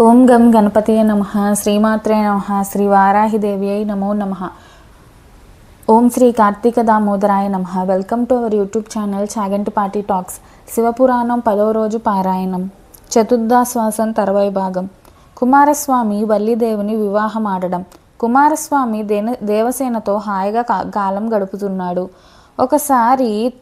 ఓం గం గణపతియే నమ. శ్రీమాత్రే నమ. శ్రీ వారాహిదేవ్యై నమో నమ. ఓం శ్రీ కార్తీక దామోదరాయ నమ. Welcome to our YouTube channel Chaganti party talks. Shivapuranam పదో రోజు పారాయణం. చతుర్దాశ్వాసం తరవై భాగం. కుమారస్వామి వల్లీదేవిని వివాహం ఆడడం కుమారస్వామి దేన దేవసేనతో హాయిగా కా- కాలం గడుపుతున్నాడు. ఒకసారి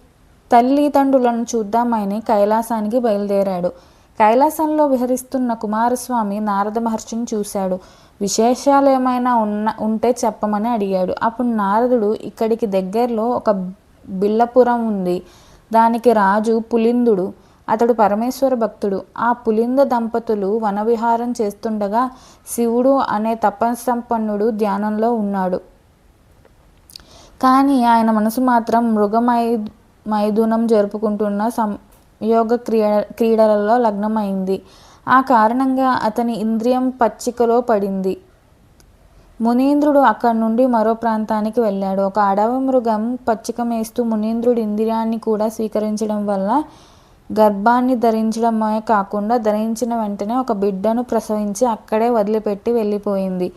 తల్లిదండ్రులను చూద్దామని కైలాసానికి బయలుదేరాడు. కైలాసంలో విహరిస్తున్న కుమారస్వామి నారద మహర్షిని చూశాడు. విశేషాలు ఏమైనా ఉన్న ఉంటే చెప్పమని అడిగాడు. అప్పుడు నారదుడు ఇక్కడికి దగ్గరలో ఒక బిల్లపురం ఉంది. దానికి రాజు పులిందుడు. అతడు పరమేశ్వర భక్తుడు. ఆ పులింద దంపతులు వనవిహారం చేస్తుండగా శివుడు అనే తపస్సంపన్నుడు ధ్యానంలో ఉన్నాడు. కానీ ఆయన మనసు మాత్రం మృగమై మైదునం జరుపుకుంటున్న సం యోగ క్రీడ క్రీడలలో లగ్నమైంది. ఆ కారణంగా అతని ఇంద్రియం పచ్చికలో పడింది. మునీంద్రుడు అక్కడి నుండి మరో ప్రాంతానికి వెళ్ళాడు. ఒక అడవి మృగం పచ్చిక మేస్తూ మునీంద్రుడి ఇంద్రియాన్ని కూడా స్వీకరించడం వల్ల గర్భాన్ని ధరించడమే కాకుండా ధరించిన వెంటనే ఒక బిడ్డను ప్రసవించి అక్కడే వదిలిపెట్టి వెళ్ళిపోయింది.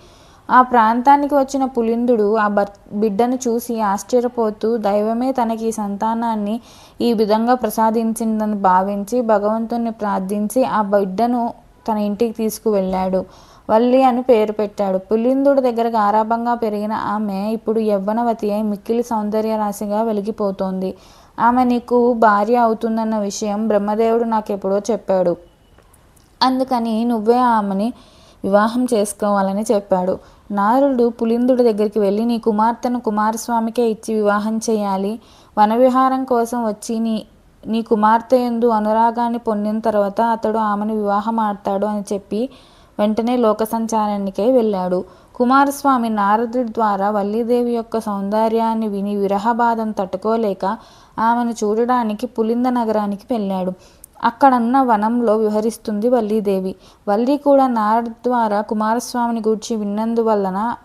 ఆ ప్రాంతానికి వచ్చిన పులిందుడు ఆ బర్ బిడ్డను చూసి ఆశ్చర్యపోతూ దైవమే తనకి ఈ సంతానాన్ని ఈ విధంగా ప్రసాదించిందని భావించి భగవంతుని ప్రార్థించి ఆ బిడ్డను తన ఇంటికి తీసుకువెళ్ళాడు. వల్లి అని పేరు పెట్టాడు. పులిందుడి దగ్గర గారాభంగా పెరిగిన ఆమె ఇప్పుడు యవ్వనవతి అయి మిక్కిలి సౌందర్య రాశిగా వెలిగిపోతోంది. ఆమె నీకు భార్య అవుతుందన్న విషయం బ్రహ్మదేవుడు నాకు ఎప్పుడో చెప్పాడు. అందుకని నువ్వే ఆమెని వివాహం చేసుకోవాలని చెప్పాడు. నారదుడు పులిందుడి దగ్గరికి వెళ్ళి నీ కుమార్తెను కుమారస్వామికే ఇచ్చి వివాహం చేయాలి. వనవిహారం కోసం వచ్చి నీ నీ కుమార్తె ఎందు అనురాగాన్ని పొందిన తర్వాత అతడు ఆమెను వివాహం ఆడతాడు అని చెప్పి వెంటనే లోక సంచారానికై వెళ్ళాడు. కుమారస్వామి నారదుడి ద్వారా వల్లీదేవి యొక్క సౌందర్యాన్ని విని విరహబాధను తట్టుకోలేక ఆమెను చూడడానికి పులింద నగరానికి వెళ్ళాడు. అక్కడన్న వనంలో విహరిస్తుంది వల్లీదేవి. వల్లి కూడా నారద ద్వారా కుమారస్వామిని గూర్చి విన్నందువలన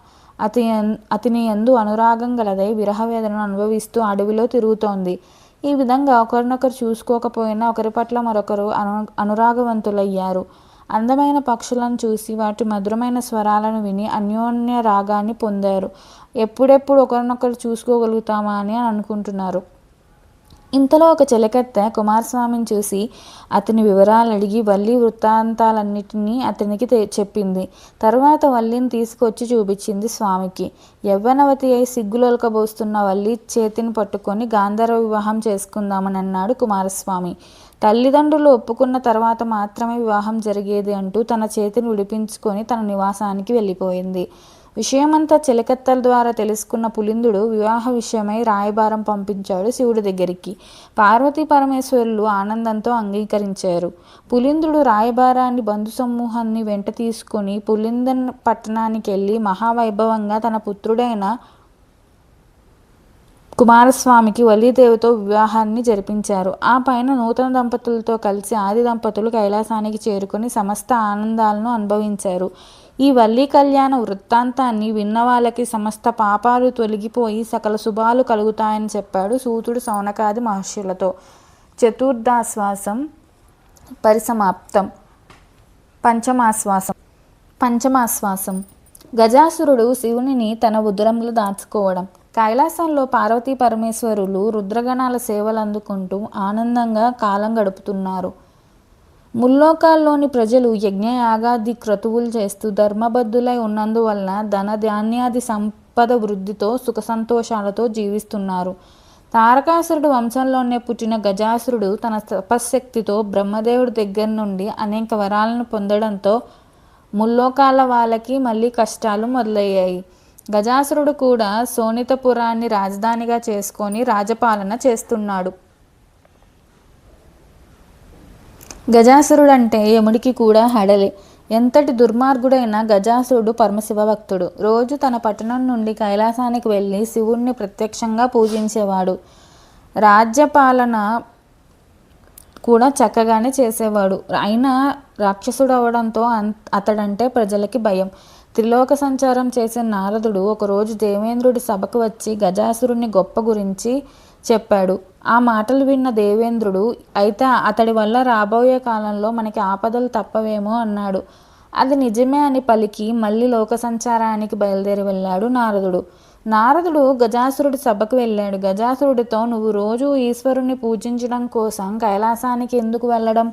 అతి అతని ఎందు అనురాగం గలదై విరహవేదనను అనుభవిస్తూ అడవిలో తిరుగుతోంది. ఈ విధంగా ఒకరినొకరు చూసుకోకపోయినా ఒకరి పట్ల మరొకరు అను అనురాగవంతులయ్యారు. అందమైన పక్షులను చూసి వాటి మధురమైన స్వరాలను విని అన్యోన్య రాగాన్ని పొందారు. ఎప్పుడెప్పుడు ఒకరినొకరు చూసుకోగలుగుతామా అని అనుకుంటున్నారు. ఇంతలో ఒక చిలకత్తె కుమారస్వామిని చూసి అతని వివరాలు అడిగి వల్లి వృత్తాంతాలన్నిటినీ అతనికి చెప్పింది. తర్వాత వల్లిని తీసుకొచ్చి చూపించింది స్వామికి. యవ్వనవతి అయి సిగ్గులొలకబోస్తున్న వల్లి చేతిని పట్టుకొని గాంధర్వ వివాహం చేసుకుందామని అన్నాడు కుమారస్వామి. తల్లిదండ్రులు ఒప్పుకున్న తర్వాత మాత్రమే వివాహం జరిగేది అంటూ తన చేతిని విడిపించుకొని తన నివాసానికి వెళ్ళిపోయింది. విషయమంతా చిలకత్తల ద్వారా తెలుసుకున్న పులిందుడు వివాహ విషయమై రాయబారం పంపించాడు శివుడి దగ్గరికి. పార్వతీ పరమేశ్వరులు ఆనందంతో అంగీకరించారు. పులిందుడు రాయబారాన్ని బంధు సమూహాన్ని వెంట తీసుకుని పులిందన్ పట్టణానికి వెళ్ళి మహావైభవంగా తన పుత్రుడైన కుమారస్వామికి వల్లీదేవితో వివాహాన్ని జరిపించారు. ఆ పైన నూతన దంపతులతో కలిసి ఆది దంపతులు కైలాసానికి చేరుకొని సమస్త ఆనందాలను అనుభవించారు. ఈ వల్లి కళ్యాణ వృత్తాంతాన్ని విన్న వాళ్ళకి సమస్త పాపాలు తొలగిపోయి సకల శుభాలు కలుగుతాయని చెప్పాడు సూతుడు సౌనకాది మహర్షులతో. చతుర్థాశ్వాసం పరిసమాప్తం. పంచమాశ్వాసం. పంచమాశ్వాసం. గజాసురుడు శివునిని తన ఉదరంలో దాచుకోవడం. కైలాసంలో పార్వతీ పరమేశ్వరులు రుద్రగణాల సేవలు అందుకుంటూ ఆనందంగా కాలం గడుపుతున్నారు. ముల్లోకాల్లోని ప్రజలు యజ్ఞయాగాది క్రతువులు చేస్తూ ధర్మబద్ధులై ఉన్నందువలన ధన ధాన్యాది సంపద వృద్ధితో సుఖ సంతోషాలతో జీవిస్తున్నారు. తారకాసురుడు వంశంలోనే పుట్టిన గజాసురుడు తన తపశ్శక్తితో బ్రహ్మదేవుడి దగ్గర నుండి అనేక వరాలను పొందడంతో ముల్లోకాల వాళ్ళకి మళ్ళీ కష్టాలు మొదలయ్యాయి. గజాసురుడు కూడా సోనితపురాన్ని రాజధానిగా చేసుకొని రాజపాలన చేస్తున్నాడు. గజాసురుడంటే యముడికి కూడా హడలే. ఎంతటి దుర్మార్గుడైన గజాసురుడు పరమశివ భక్తుడు రోజు తన పట్టణం నుండి కైలాసానికి వెళ్ళి శివుణ్ణి ప్రత్యక్షంగా పూజించేవాడు. రాజ్యపాలన కూడా చక్కగానే చేసేవాడు. అయినా రాక్షసుడు అవడంతో అతడంటే ప్రజలకి భయం. త్రిలోక సంచారం చేసే నారదుడు ఒకరోజు దేవేంద్రుడి సభకు వచ్చి గజాసురుని గొప్ప గురించి చెప్పాడు. ఆ మాటలు విన్న దేవేంద్రుడు అయితే అతడి వల్ల రాబోయే కాలంలో మనకి ఆపదలు తప్పవేమో అన్నాడు. అది నిజమే అని పలికి మళ్ళీ లోక సంచారానికి బయలుదేరి వెళ్ళాడు నారదుడు. నారదుడు గజాసురుడి సభకు వెళ్ళాడు. గజాసురుడితో నువ్వు రోజు ఈశ్వరుణ్ణి పూజించడం కోసం కైలాసానికి ఎందుకు వెళ్ళడం?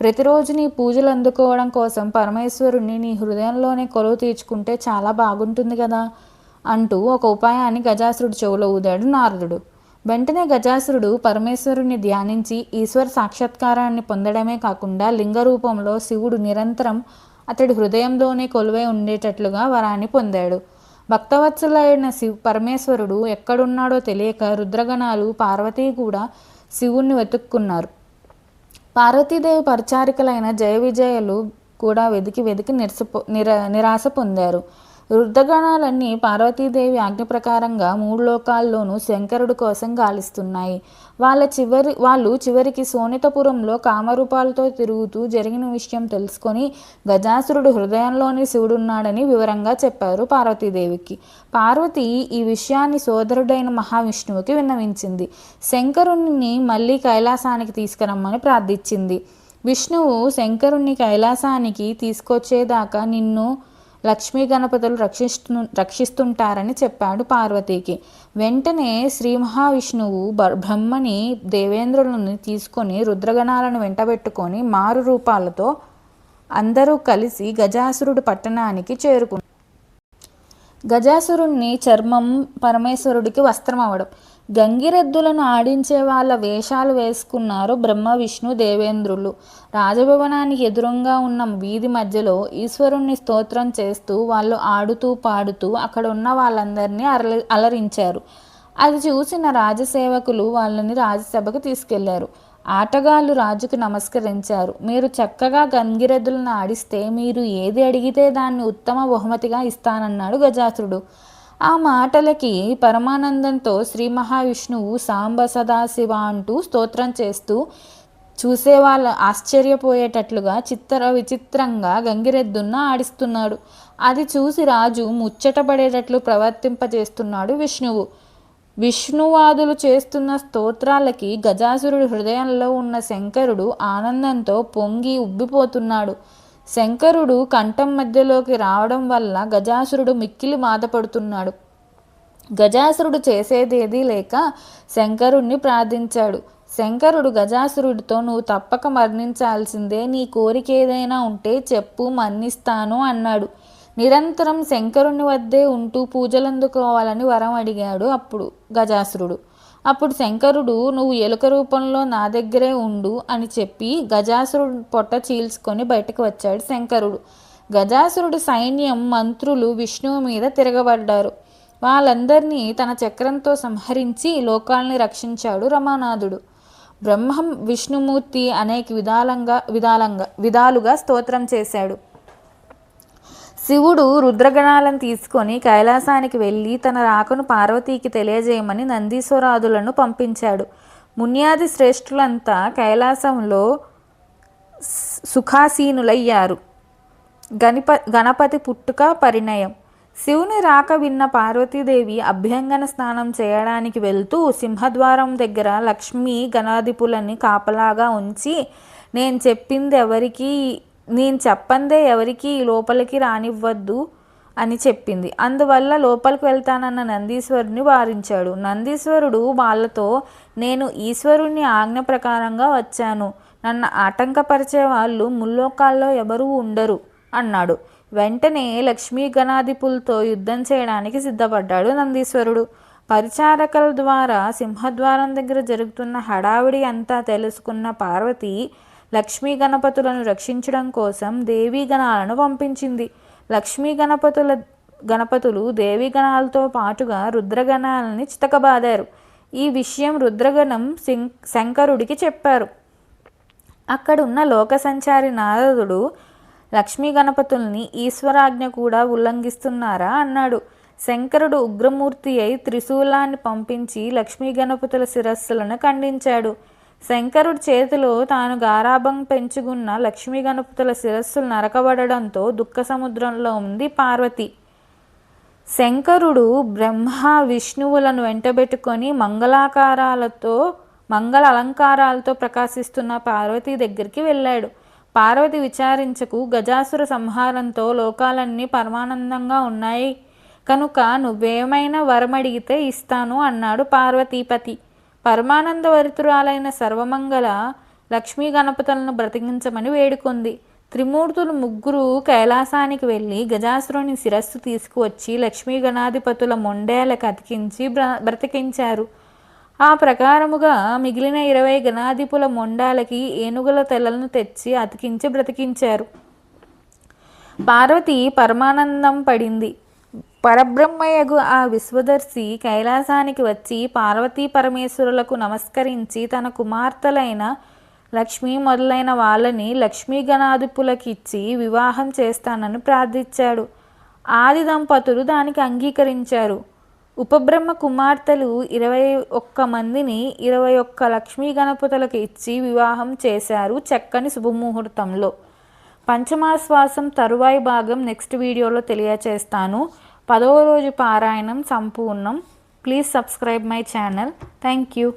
ప్రతిరోజు నీ పూజలు అందుకోవడం కోసం పరమేశ్వరుణ్ణి నీ హృదయంలోనే కొలువు తీర్చుకుంటే చాలా బాగుంటుంది కదా? అంటూ ఒక ఉపాయాన్ని గజాసురుడు చెవులో ఊదాడు నారదుడు. వెంటనే గజాసురుడు పరమేశ్వరుణ్ణి ధ్యానించి ఈశ్వర సాక్షాత్కారాన్ని పొందడమే కాకుండా లింగ రూపంలో శివుడు నిరంతరం అతడి హృదయంలోనే కొలువై ఉండేటట్లుగా వరాన్ని పొందాడు. భక్తవత్సలైన శివ పరమేశ్వరుడు ఎక్కడున్నాడో తెలియక రుద్రగణాలు పార్వతి కూడా శివుణ్ణి వెతుక్కున్నారు. పార్వతీదేవి పరిచారికలైన జయ విజయలు కూడా వెతికి వెతికి నిరసపో నిర నిరాశ పొందారు. వృద్ధగణాలన్నీ పార్వతీదేవి ఆజ్ఞ ప్రకారంగా మూడు లోకాల్లోనూ శంకరుడి కోసం గాలిస్తున్నాయి. వాళ్ళ చివరి వాళ్ళు చివరికి సోనితపురంలో కామరూపాలతో తిరుగుతూ జరిగిన విషయం తెలుసుకొని గజాసురుడు హృదయంలోని శివుడున్నాడని వివరంగా చెప్పారు పార్వతీదేవికి. పార్వతి ఈ విషయాన్ని సోదరుడైన మహావిష్ణువుకి విన్నవించింది. శంకరుణ్ణి మళ్ళీ కైలాసానికి తీసుకురమ్మని ప్రార్థించింది. విష్ణువు శంకరుణ్ణి కైలాసానికి తీసుకొచ్చేదాకా నిన్ను లక్ష్మీ గణపతులు రక్షిస్తు రక్షిస్తుంటారని చెప్పాడు పార్వతికి. వెంటనే శ్రీ మహావిష్ణువు బ్రహ్మని దేవేంద్రులను తీసుకొని రుద్రగణాలను వెంటబెట్టుకొని మారు రూపాలతో అందరూ కలిసి గజాసురుడు పట్టణానికి చేరుకున్నారు. గజాసురుణ్ణి చర్మం పరమేశ్వరుడికి వస్త్రం అవడం గంగిరెద్దులను ఆడించే వాళ్ళ వేషాలు వేసుకున్నారు బ్రహ్మ విష్ణు దేవేంద్రులు. రాజభవనానికి ఎదురుగా ఉన్న వీధి మధ్యలో ఈశ్వరుణ్ణి స్తోత్రం చేస్తూ వాళ్ళు ఆడుతూ పాడుతూ అక్కడ ఉన్న వాళ్ళందరినీ అలరించారు. అది చూసిన రాజసేవకులు వాళ్ళని రాజసభకు తీసుకెళ్ళారు. ఆటగాళ్ళు రాజుకు నమస్కరించారు. మీరు చక్కగా గంగిరెద్దులను ఆడిస్తే మీరు ఏది అడిగితే దాన్ని ఉత్తమ బహుమతిగా ఇస్తానన్నాడు గజాసురుడు. ఆ మాటలకి పరమానందంతో శ్రీ మహావిష్ణువు సాంబ సదాశివ అంటూ స్తోత్రం చేస్తూ చూసే వాళ్ళ ఆశ్చర్యపోయేటట్లుగా చిత్ర విచిత్రంగా గంగిరెద్దున్న ఆడిస్తున్నాడు. అది చూసి రాజు ముచ్చటపడేటట్లు ప్రవర్తింపజేస్తున్నాడు విష్ణువు. విష్ణువాదులు చేస్తున్న స్తోత్రాలకి గజాసురుడి హృదయంలో ఉన్న శంకరుడు ఆనందంతో పొంగి ఉబ్బిపోతున్నాడు. శంకరుడు కంఠం మధ్యలోకి రావడం వల్ల గజాసురుడు మిక్కిలి బాధపడుతున్నాడు. గజాసురుడు చేసేదేదీ లేక శంకరుణ్ణి ప్రార్థించాడు. శంకరుడు గజాసురుడితో నువ్వు తప్పక మరణించాల్సిందే. నీ కోరిక ఏదైనా ఉంటే చెప్పు మన్నిస్తాను అన్నాడు. నిరంతరం శంకరుని వద్దే ఉంటూ పూజలందుకోవాలని వరం అడిగాడు అప్పుడు గజాసురుడు. అప్పుడు శంకరుడు నువ్వు ఎలుక రూపంలో నా దగ్గరే ఉండు అని చెప్పి గజాసురుడు పొట్ట చీల్చుకొని బయటకు వచ్చాడు శంకరుడు. గజాసురుడు సైన్యం మంత్రులు విష్ణువు మీద తిరగబడ్డారు. వాళ్ళందరినీ తన చక్రంతో సంహరించి లోకాల్ని రక్షించాడు రమానాథుడు. బ్రహ్మం విష్ణుమూర్తి అనేక విధాలంగా విధాలంగా విధాలుగా స్తోత్రం చేశాడు. శివుడు రుద్రగణాలను తీసుకొని కైలాసానికి వెళ్ళి తన రాకను పార్వతీకి తెలియజేయమని నందీశ్వరాదులను పంపించాడు. మున్యాది శ్రేష్ఠులంతా కైలాసంలో సుఖాసీనులయ్యారు. గణప గణపతి పుట్టుక పరిణయం. శివుని రాక విన్న పార్వతీదేవి అభ్యంగన స్నానం చేయడానికి వెళ్తూ సింహద్వారం దగ్గర లక్ష్మీ గణాధిపులని కాపలాగా ఉంచి నేను చెప్పింది ఎవరికీ నేను చెప్పందే ఎవరికి లోపలికి రానివ్వద్దు అని చెప్పింది. అందువల్ల లోపలికి వెళ్తానన్న నందీశ్వరుని వారించాడు. నందీశ్వరుడు వాళ్ళతో నేను ఈశ్వరుణ్ణి ఆజ్ఞ ప్రకారంగా వచ్చాను. నన్ను ఆటంకపరిచే వాళ్ళు ముల్లోకాల్లో ఎవరూ ఉండరు అన్నాడు. వెంటనే లక్ష్మీ గణాధిపులతో యుద్ధం చేయడానికి సిద్ధపడ్డాడు నందీశ్వరుడు. పరిచారకుల ద్వారా సింహద్వారం దగ్గర జరుగుతున్న హడావిడి అంతా తెలుసుకున్న పార్వతి లక్ష్మీ గణపతులను రక్షించడం కోసం దేవీ గణాలను పంపించింది. లక్ష్మీ గణపతుల గణపతులు దేవీ గణాలతో పాటుగా రుద్రగణాలని చితకబాదారు. ఈ విషయం రుద్రగణం శంకరుడికి చెప్పారు. అక్కడున్న లోక సంచారి నారదుడు లక్ష్మీ గణపతుల్ని ఈశ్వరాజ్ఞ కూడా ఉల్లంఘిస్తున్నారా అన్నాడు. శంకరుడు ఉగ్రమూర్తి అయి త్రిశూలాన్ని పంపించి లక్ష్మీ గణపతుల శిరస్సులను ఖండించాడు. శంకరుడి చేతిలో తాను గారాభం పెంచుకున్న లక్ష్మీ గణపతుల శిరస్సులు నరకబడడంతో దుఃఖ సముద్రంలో ఉంది పార్వతి. శంకరుడు బ్రహ్మ విష్ణువులను వెంటబెట్టుకొని మంగళాకారాలతో మంగళ అలంకారాలతో ప్రకాశిస్తున్న పార్వతి దగ్గరికి వెళ్ళాడు. పార్వతి విచారించకు గజాసుర సంహారంతో లోకాలన్నీ పరమానందంగా ఉన్నాయి. కనుక నువ్వేమైనా వరమడిగితే ఇస్తాను అన్నాడు పార్వతీపతి. పరమానందవరితురాలైన సర్వమంగళ లక్ష్మీ గణపతులను బ్రతికించమని వేడుకుంది. త్రిమూర్తులు ముగ్గురు కైలాసానికి వెళ్ళి గజాసురుని శిరస్సు తీసుకువచ్చి లక్ష్మీ గణాధిపతుల మొండేలకు అతికించి బ్ర బ్రతికించారు. ఆ ప్రకారముగా మిగిలిన ఇరవై గణాధిపుల మొండాలకి ఏనుగుల తెల్లలను తెచ్చి అతికించి బ్రతికించారు. పార్వతి పరమానందం పడింది. పరబ్రహ్మయగు ఆ విశ్వదర్శి కైలాసానికి వచ్చి పార్వతీ పరమేశ్వరులకు నమస్కరించి తన కుమార్తెలైన లక్ష్మి మొదలైన వాళ్ళని లక్ష్మీ గణాధిపులకి ఇచ్చి వివాహం చేస్తానని ప్రార్థించాడు. ఆది దంపతులు దానికి అంగీకరించారు. ఉపబ్రహ్మ కుమార్తెలు ఇరవై ఒక్క మందిని ఇరవై ఒక్క లక్ష్మీ గణపతులకు ఇచ్చి వివాహం చేశారు చక్కని శుభముహూర్తంలో. పంచమాశ్వాసం తరువాయి భాగం నెక్స్ట్ వీడియోలో తెలియచేస్తాను. పదవ రోజు పారాయణం సంపూర్ణం. Please subscribe my channel thank you